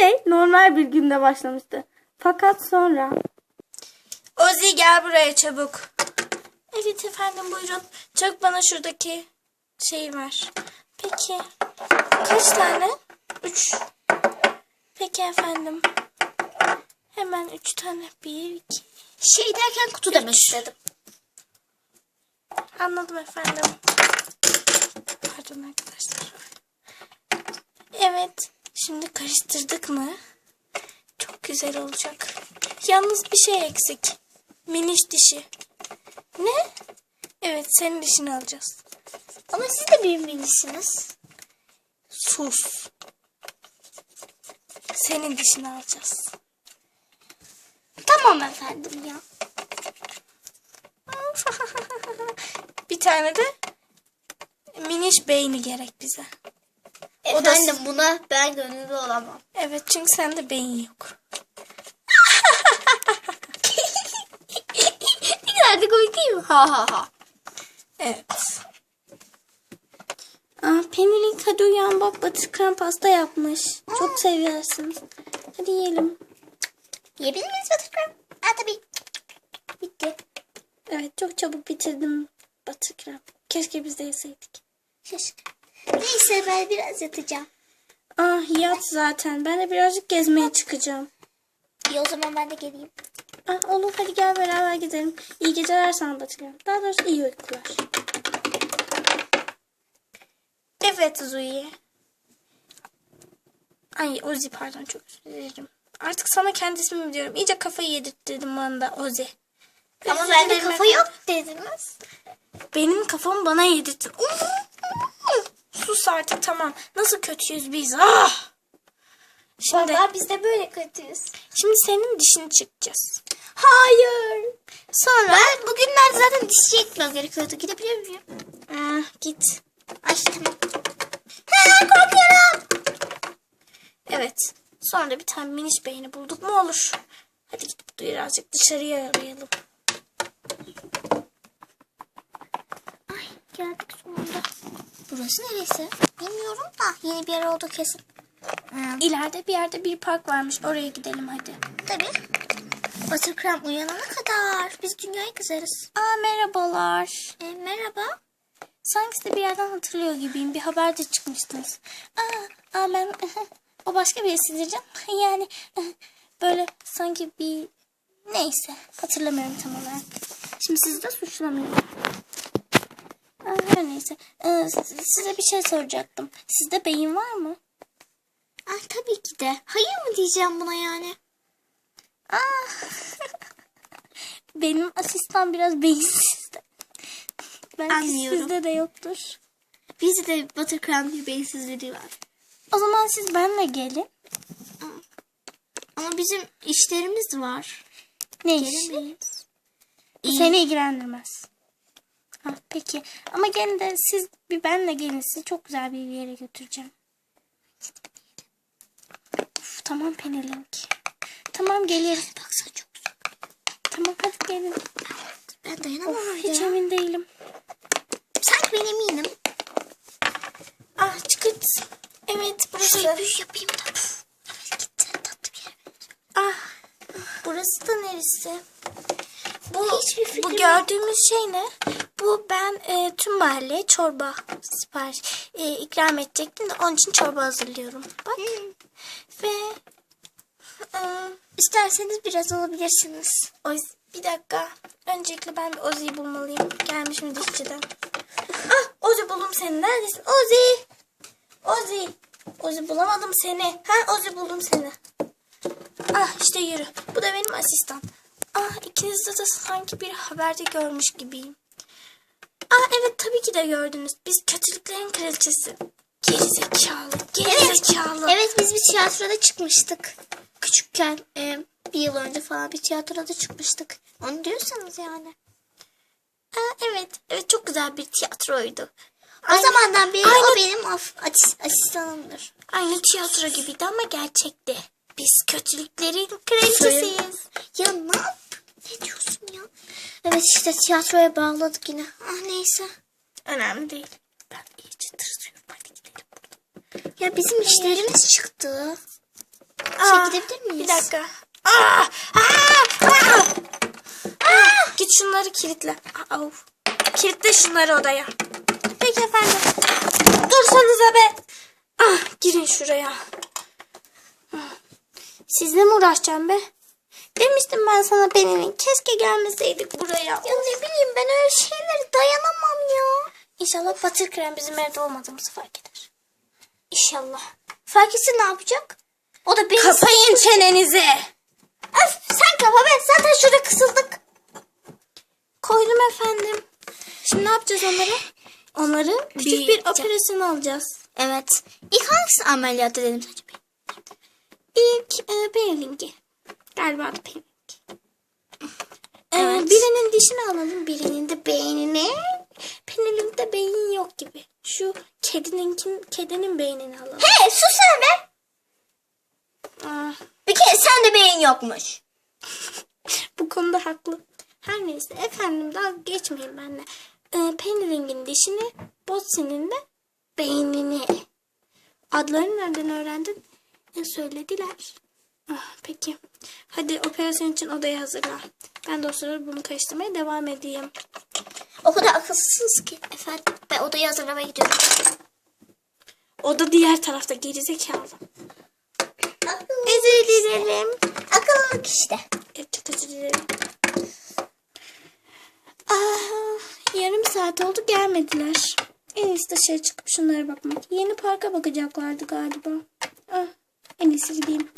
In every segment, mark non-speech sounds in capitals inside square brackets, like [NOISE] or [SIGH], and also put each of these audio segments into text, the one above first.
şey normal bir günde başlamıştı. Fakat sonra Ozi gel buraya çabuk. Evet efendim buyurun. Çabuk bana şuradaki şeyi ver. Peki. Kaç tane? Üç. Peki efendim. Hemen üç tane. Bir, iki. Şey derken kutu demek istedim. Anladım efendim. Pardon arkadaşlar. Evet. Şimdi karıştırdık mı? Çok güzel olacak. Yalnız bir şey eksik. Miniş dişi. Ne? Evet senin dişini alacağız. Ama siz de benim birisiniz. Sus. Senin dişini alacağız. Tamam efendim ya. [LAUGHS] bir tane de miniş beyni gerek bize. O da- Efendim buna ben gönüllü olamam. Evet çünkü sende beyin yok. ne kadar da komik değil mi? Ha ha ha. Evet. Aa, Penny'nin hadi uyan bak batırkıran pasta yapmış. Çok seversin. Hadi yiyelim. Yiyebilir miyiz Batırkram? Ha tabii. Bitti. Evet çok çabuk bitirdim batırkıran. Keşke biz de yeseydik. Keşke. Neyse ben biraz yatacağım. Ah yat zaten. Ben de birazcık gezmeye çıkacağım. İyi o zaman ben de geleyim. Ah, olur hadi gel beraber gidelim. İyi geceler sana batırkıran. Daha doğrusu iyi uykular. Evet Zuyi. Ay Ozi pardon çok özür dilerim. Artık sana kendi ismimi diyorum. İyice kafayı yedirttirdim bana da Ozi. Ama bende kafa yok dediniz. Benim kafamı bana yedirttin. Sus artık tamam. Nasıl kötüyüz biz? Ah! Şimdi, Valla biz de böyle kötüyüz. şimdi senin dişini çıkacağız. Hayır. Sonra Ben bugünlerde zaten dişçiye gitmem gerekiyordu. Gidebilir miyim? Ah, git. Açtım. Ha, korkuyorum. Evet. Sonra da bir tane miniş beyni bulduk mu olur. Hadi git birazcık dışarıya arayalım. Ay geldik sonunda. Burası neresi? Bilmiyorum da yeni bir yer oldu kesin. Hmm, İleride bir yerde bir park varmış. Oraya gidelim hadi. tabii. Batırkram uyanana kadar biz dünyayı kızarız. Aa merhabalar. E, merhaba. Sanki sizi bir yerden hatırlıyor gibiyim. Bir haberde çıkmıştınız. Aa, aa ben [LAUGHS] o başka birisidir canım. [LAUGHS] Yani [LAUGHS] böyle sanki bir neyse hatırlamıyorum tam olarak. Şimdi sizi de suçlamıyorum. Her neyse. Ee, size bir şey soracaktım. Sizde beyin var mı? Ah tabii ki de. Hayır mı diyeceğim buna yani? [LAUGHS] Benim asistan biraz beyinsiz de. Belki Anlıyorum. sizde de yoktur. Bizde de Batırkram bir beyinsizliği var. O zaman siz benle gelin. Ama bizim işlerimiz var. Ne iş? Gelemeyiz. Bu Seni ilgilendirmez. Peki. Ama gene de siz bir benle gelin. Sizi çok güzel bir yere götüreceğim. Uf, tamam Penelink. Tamam geliyorum. Baksana çok. Tamam hadi gelin. Ben dayanamam Of, hiç ya. emin değilim. Sanki ben eminim. Ah çıkırt. Evet burası. Şurayı büyü yapayım da. Puf. Evet git sen tatlı bir yere. Ah. Burası da neresi? Bu, Hiçbir bu yok. gördüğümüz şey ne? Bu ben e, tüm mahalleye çorba sipariş e, ikram edecektim de onun için çorba hazırlıyorum. Bak. Ve e, İsterseniz biraz alabilirsiniz. Oz- bir dakika. Öncelikle ben bir Ozi'yi bulmalıyım. Gelmişim dişçiden. Ah Ozi buldum seni. Neredesin? Ozi. Ozi. Ozi bulamadım seni. Ha Ozi buldum seni. Ah işte yürü. Bu da benim asistan. Ah ikinizde de sanki bir haberde görmüş gibiyim. Ah evet tabii ki de gördünüz. Biz kötülüklerin kraliçesi. Gerizekalı. Gerizekalı. Evet biz bir tiyatroda çıkmıştık. Küçükken e, bir yıl önce falan bir tiyatroda çıkmıştık. Onu diyorsanız yani. Ah, evet. Evet çok güzel bir tiyatroydu. O zamandan beri Aynı- o benim af, asis- asistanımdır. Aynı tiyatro gibiydi ama gerçekti. Biz kötülüklerin kraliçesiyiz. Ya ne yap? Ne diyorsun ya? Evet işte tiyatroya bağladık yine. Ah neyse. Önemli değil. Ben iyice tırsıyorum. Hadi gidelim buradan. Ya bizim işlerimiz çıktı. Aa, gidebilir miyiz? Bir dakika. Aa, aa, aa. Aa, Git şunları kilitle. Aa, of. Kilitle şunları odaya. Peki efendim. Dursanıza be. Ah, girin şuraya. Ah. Sizle mi uğraşacağım be? Demiştim ben sana Pelin'in. Keşke gelmeseydik buraya. Ya ne bileyim ben öyle şeylere dayanamam ya. İnşallah Batır Krem bizim evde olmadığımızı fark eder. İnşallah. Fark etse ne yapacak? O da beni... Kapayın çenenizi. Öf, sen kapa be. Zaten şurada kısıldık. Koydum efendim. Şimdi ne yapacağız onları? Onları küçük Bir- operasyon alacağız. Evet. İlk hangisini ameliyat edelim sence? İlk e, Pelin'i. Galiba adı Pelin. E, Evet. birinin dişini alalım, birinin de beynini. Pelin'de beyin yok gibi. Şu kedinin kedinin beynini alalım. He sus sen be. Aa, Bir kere sende beyin yokmuş. [LAUGHS] bu konuda haklı. Her neyse efendim dalga geçmeyin benimle. E, Pelin'in dişini, Botsi'nin de beynini. Adlarını nereden öğrendin? E, söylediler. Ah, peki. Hadi operasyon için odayı hazırla. Ben de o sırada bunu karıştırmaya devam edeyim. O kadar akılsızsınız ki. Efendim ben odayı hazırlamaya gidiyorum. Oda diğer tarafta gerizekalı. Özür dilerim. Akıllılık işte. Evet, çok özür dilerim. Ah, yarım saat oldu gelmediler. En iyisi dışarı çıkıp şunlara bakmak. Yeni parka bakacaklardı galiba. Ah, en iyisi gideyim.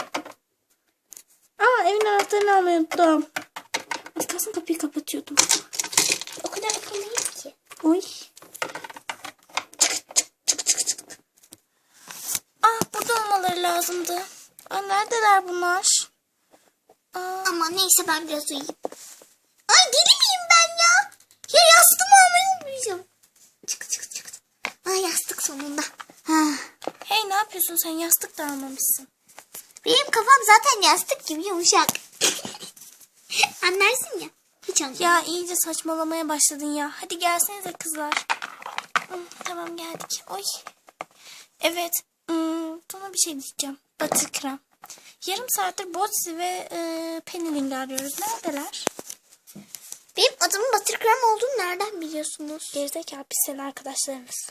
Anahtarını almayı unuttum. Az kalsın kapıyı kapatıyordum. O kadar akıllıyım ki. Oy. Çık çık çık çık. Ah burada olmaları lazımdı. Aa, neredeler bunlar? Aa, Ama neyse ben biraz uyuyayım. Ay deli miyim ben ya? Ya yastığımı almayı unutmayacağım. Çık çık çık. Ay yastık sonunda. Ha. hey ne yapıyorsun sen yastık da almamışsın. Benim kafam zaten yastık gibi yumuşak. Anlarsın ya. Hiç anlamam. Ya iyice saçmalamaya başladın ya. Hadi gelsenize kızlar. Hı, tamam geldik. Oy. Evet. hmm, sana bir şey diyeceğim. Batı krem. Yarım saattir Botsi ve e, Penniling'i arıyoruz. Neredeler? Benim adımın Batır Krem olduğunu nereden biliyorsunuz? Gerizekalı biz senin arkadaşlarımız.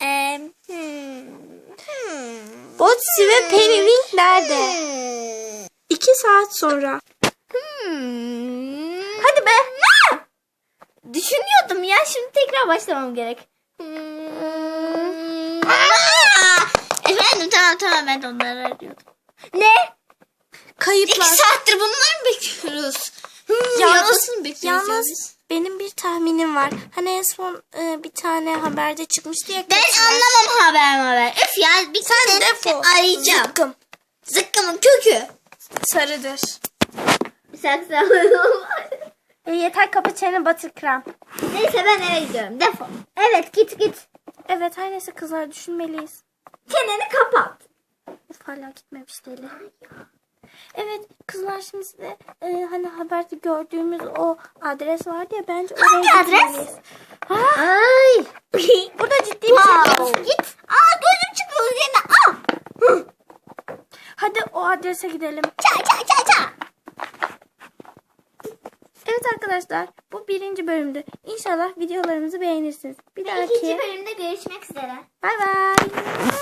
Eee. hmm. Hmm. Botsi ve Pennyling nerede? Hmm. İki saat sonra. Hmm. Hadi be. Ne? Düşünüyordum ya. Şimdi tekrar başlamam gerek. Hmm. Aa! Efendim tamam tamam ben de onları arıyordum. Ne? Kayıplar. İki saattir bunları mı bekliyoruz? Hmm, yalnız biz. benim bir tahminim var. Hani en son e, bir tane haberde çıkmıştı ya. Ben keçiler- anlamam haber haber. Öf ya bir Sen defol. arayacağım. Zıkkım. Zıkkımın kökü. Sarıdır. Saksı E, yeter kapı çene batır krem. Neyse ben eve gidiyorum. Defol. Evet git git. Evet her neyse kızlar düşünmeliyiz. Çeneni kapat. Of hala gitmemiş deli. Evet kızlar şimdi size e, hani haberde gördüğümüz o adres vardı ya bence oraya Hangi adres? gitmeliyiz. Ha, Ay. burada ciddi bir şey wow. Git. Aa gözüm çıkıyor üzerine. Aa. Hadi o adrese gidelim. Ça ça ça ça. Evet arkadaşlar bu birinci bölümdü. İnşallah videolarımızı beğenirsiniz. Bir İkinci dahaki. bölümde görüşmek üzere. Bay bay.